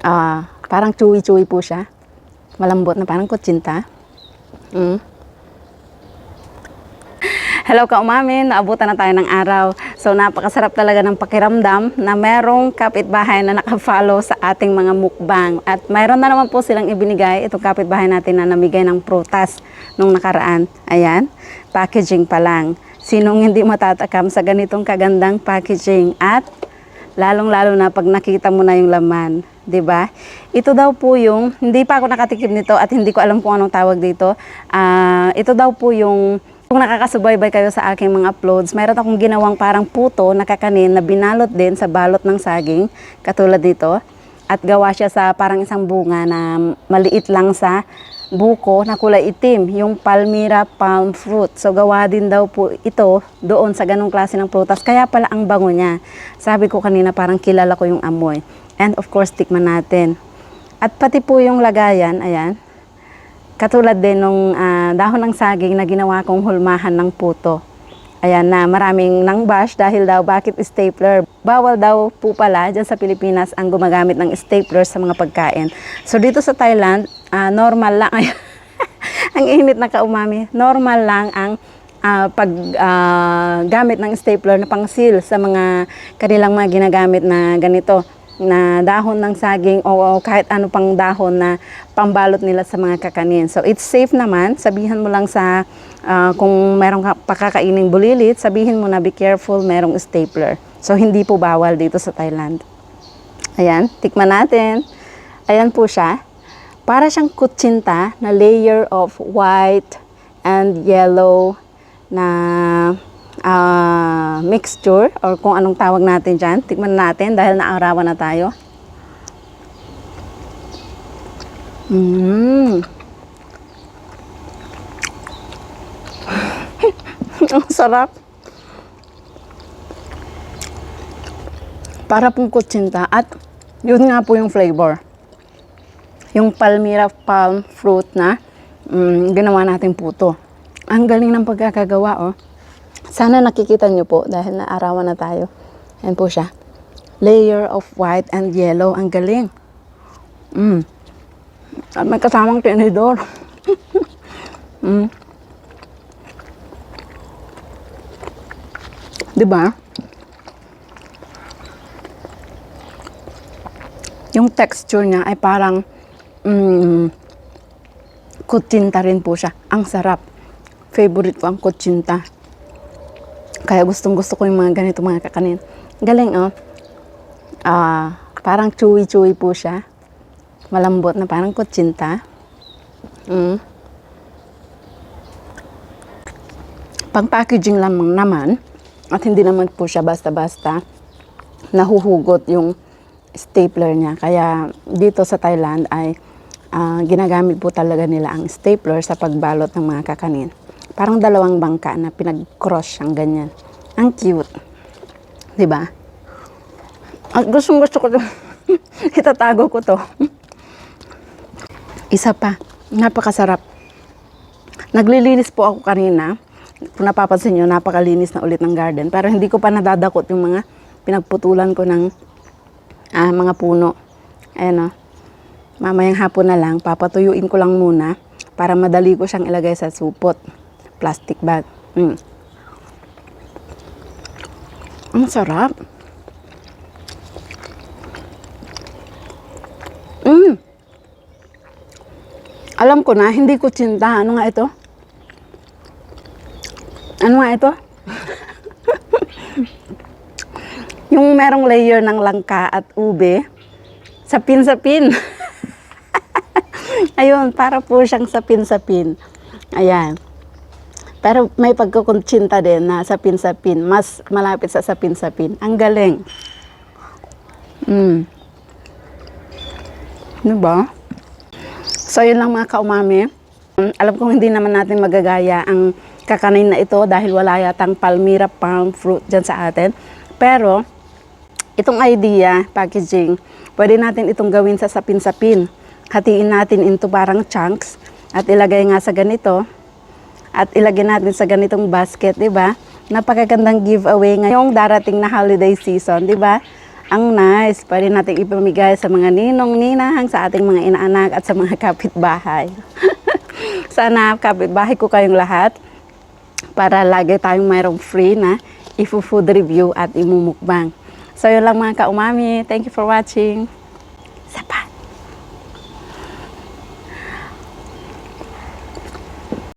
Ah, parang chewy-chewy po siya. Malambot na parang kutsinta. Mm. Hello ka umami, naabutan na tayo ng araw. So napakasarap talaga ng pakiramdam na merong kapitbahay na nakafollow sa ating mga mukbang. At mayroon na naman po silang ibinigay itong kapitbahay natin na namigay ng prutas nung nakaraan. Ayan, packaging pa lang. Sinong hindi matatakam sa ganitong kagandang packaging at lalong-lalo na pag nakita mo na yung laman, 'di ba? Ito daw po yung hindi pa ako nakatikim nito at hindi ko alam kung anong tawag dito. Ah, ito daw po yung kung nakakasubaybay kayo sa aking mga uploads, meron akong ginawang parang puto na kakanin na binalot din sa balot ng saging, katulad dito. At gawa siya sa parang isang bunga na maliit lang sa buko na kulay itim, yung Palmyra palm fruit. So gawa din daw po ito doon sa ganong klase ng prutas. Kaya pala ang bango niya. Sabi ko kanina parang kilala ko yung amoy. And of course, tikman natin. At pati po yung lagayan, ayan, Katulad din nung ah, dahon ng saging na ginawa kong hulmahan ng puto. Ayan na, maraming nang bash dahil daw bakit stapler. Bawal daw po pala dyan sa Pilipinas ang gumagamit ng stapler sa mga pagkain. So dito sa Thailand, ah, normal lang. ang init na kaumami. Normal lang ang ah, pag ah, gamit ng stapler na pang-seal sa mga kanilang mga ginagamit na ganito na dahon ng saging o, kahit ano pang dahon na pambalot nila sa mga kakanin. So it's safe naman. Sabihan mo lang sa ah, kung merong ka- pakakaining bulilit, sabihin mo na be careful, merong stapler. So hindi po bawal dito sa Thailand. Ayan, tikman natin. Ayan po siya. Para siyang kutsinta na layer of white and yellow na ah, mixture or kung anong tawag natin dyan. Tikman natin dahil naarawan na tayo. Mmm. Ang sarap. Para pong kutsinta at yun nga po yung flavor. Yung Palmyra palm fruit na mm, ginawa natin puto. Ang galing ng pagkakagawa, oh. Sana nakikita nyo po dahil naarawan na tayo. Yan po siya. Layer of white and yellow. Ang galing. Mm. At may kasamang tinidor. mm. Diba? Yung texture niya ay parang mm, kutsinta rin po siya. Ang sarap. Favorite ko ang kutsinta. Kaya gustong gusto ko yung mga ganito mga kakanin. Galing oh. Ah, parang chewy-chewy po siya. Malambot na parang kutsinta. Mm. Pang packaging lamang naman at hindi naman po siya basta-basta nahuhugot yung stapler niya. Kaya dito sa Thailand ay ah, ginagamit po talaga nila ang stapler sa pagbalot ng mga kakanin. Parang dalawang bangka na pinag-cross siyang ganyan. Ang cute. 'Di ba? At gustong gusto ko. Itatago ko to. Isa pa. Napakasarap. Naglilinis po ako kanina. Kung napapansin nyo, napakalinis na ulit ng garden. Pero hindi ko pa nadadakot yung mga pinagputulan ko ng ah, mga puno. Ayan o. Mamayang hapon na lang, papatuyuin ko lang muna para madali ko siyang ilagay sa supot. Plastic bag. Mm. Ang sarap. Mm. Alam ko na, hindi ko tsinta. Ano nga ito? Ano nga ito? Yung merong layer ng langka at ube. Sapin-sapin. Ayun, para po siyang sapin-sapin. Ayan. Pero may pagkukuntsinta din na sapin-sapin. Mas malapit sa sapin-sapin. Ang galing. Mm. Diba? So, yun lang mga kaumami. Um, alam kong hindi naman natin magagaya ang kakanin na ito dahil wala yatang Palmyra palm fruit dyan sa atin. Pero, itong idea, packaging, pwede natin itong gawin sa sapin-sapin. Hatiin natin into parang chunks at ilagay nga sa ganito at ilagay natin sa ganitong basket, di ba? Napakagandang giveaway ngayong darating na holiday season, di ba? Ang nice. Pwede natin ipamigay sa mga ninong, ninang, sa ating mga inaanak at sa mga kapitbahay. Sana kapitbahay ko kayong lahat para lagi tayong mayroong free na ifu-food review at imumukbang. So yun lang mga kaumami. Thank you for watching.